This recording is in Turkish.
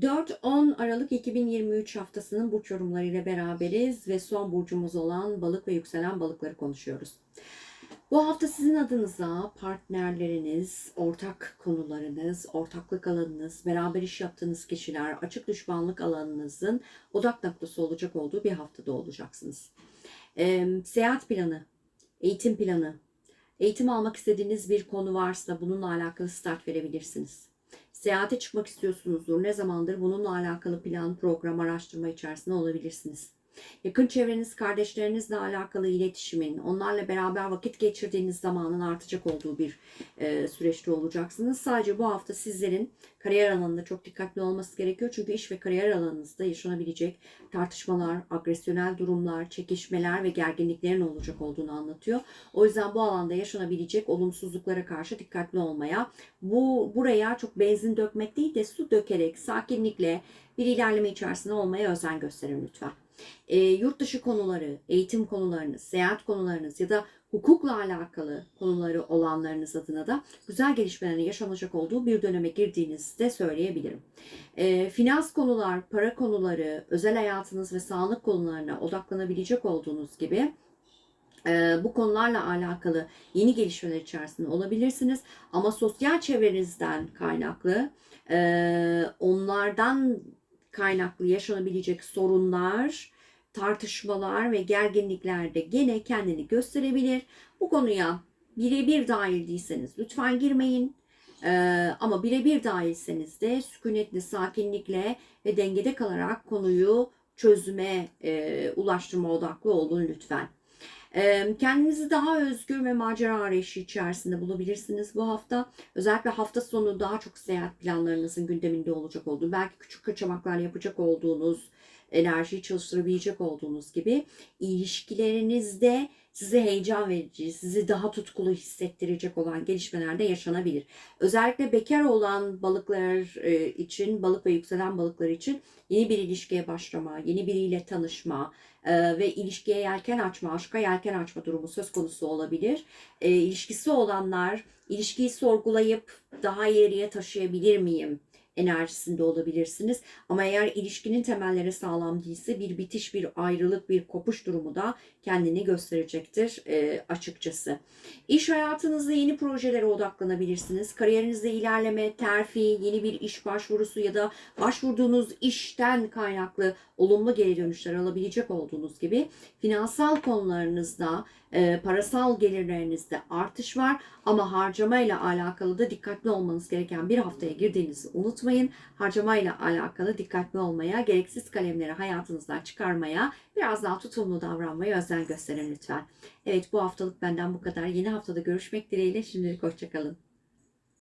4-10 Aralık 2023 haftasının burç yorumlarıyla beraberiz ve son burcumuz olan balık ve yükselen balıkları konuşuyoruz. Bu hafta sizin adınıza partnerleriniz, ortak konularınız, ortaklık alanınız, beraber iş yaptığınız kişiler, açık düşmanlık alanınızın odak noktası olacak olduğu bir haftada olacaksınız. Ee, seyahat planı, eğitim planı, eğitim almak istediğiniz bir konu varsa bununla alakalı start verebilirsiniz. Seyahate çıkmak istiyorsunuzdur. Ne zamandır bununla alakalı plan, program, araştırma içerisinde olabilirsiniz. Yakın çevreniz, kardeşlerinizle alakalı iletişimin, onlarla beraber vakit geçirdiğiniz zamanın artacak olduğu bir e, süreçte olacaksınız. Sadece bu hafta sizlerin kariyer alanında çok dikkatli olması gerekiyor. Çünkü iş ve kariyer alanınızda yaşanabilecek tartışmalar, agresyonel durumlar, çekişmeler ve gerginliklerin olacak olduğunu anlatıyor. O yüzden bu alanda yaşanabilecek olumsuzluklara karşı dikkatli olmaya, bu buraya çok benzin dökmek değil de su dökerek sakinlikle bir ilerleme içerisinde olmaya özen gösterin lütfen e, yurt dışı konuları, eğitim konularınız, seyahat konularınız ya da hukukla alakalı konuları olanlarınız adına da güzel gelişmelerin yaşanacak olduğu bir döneme girdiğinizi de söyleyebilirim. E, finans konular, para konuları, özel hayatınız ve sağlık konularına odaklanabilecek olduğunuz gibi e, bu konularla alakalı yeni gelişmeler içerisinde olabilirsiniz. Ama sosyal çevrenizden kaynaklı e, onlardan kaynaklı yaşanabilecek sorunlar, tartışmalar ve gerginlikler de gene kendini gösterebilir. Bu konuya birebir dahil değilseniz lütfen girmeyin. Ee, ama birebir dahilseniz de sükunetle, sakinlikle ve dengede kalarak konuyu çözüme e, ulaştırma odaklı olun lütfen. Kendinizi daha özgür ve macera arayışı içerisinde bulabilirsiniz bu hafta. Özellikle hafta sonu daha çok seyahat planlarınızın gündeminde olacak olduğu, belki küçük kaçamaklar yapacak olduğunuz, enerjiyi çalıştırabilecek olduğunuz gibi ilişkilerinizde size heyecan verici, sizi daha tutkulu hissettirecek olan gelişmeler de yaşanabilir. Özellikle bekar olan balıklar e, için, balık ve yükselen balıklar için yeni bir ilişkiye başlama, yeni biriyle tanışma e, ve ilişkiye yelken açma, aşka yelken açma durumu söz konusu olabilir. E, İlişkisi olanlar ilişkiyi sorgulayıp daha ileriye taşıyabilir miyim? Enerjisinde olabilirsiniz. Ama eğer ilişkinin temelleri sağlam değilse bir bitiş, bir ayrılık, bir kopuş durumu da kendini gösterecektir e, açıkçası. İş hayatınızda yeni projelere odaklanabilirsiniz. Kariyerinizde ilerleme, terfi, yeni bir iş başvurusu ya da başvurduğunuz işten kaynaklı olumlu geri dönüşler alabilecek olduğunuz gibi finansal konularınızda, e, parasal gelirlerinizde artış var ama harcamayla alakalı da dikkatli olmanız gereken bir haftaya girdiğinizi unutmayın. Harcamayla alakalı dikkatli olmaya, gereksiz kalemleri hayatınızdan çıkarmaya, biraz daha tutumlu davranmaya özen gösterin lütfen. Evet bu haftalık benden bu kadar. Yeni haftada görüşmek dileğiyle. Şimdilik hoşçakalın.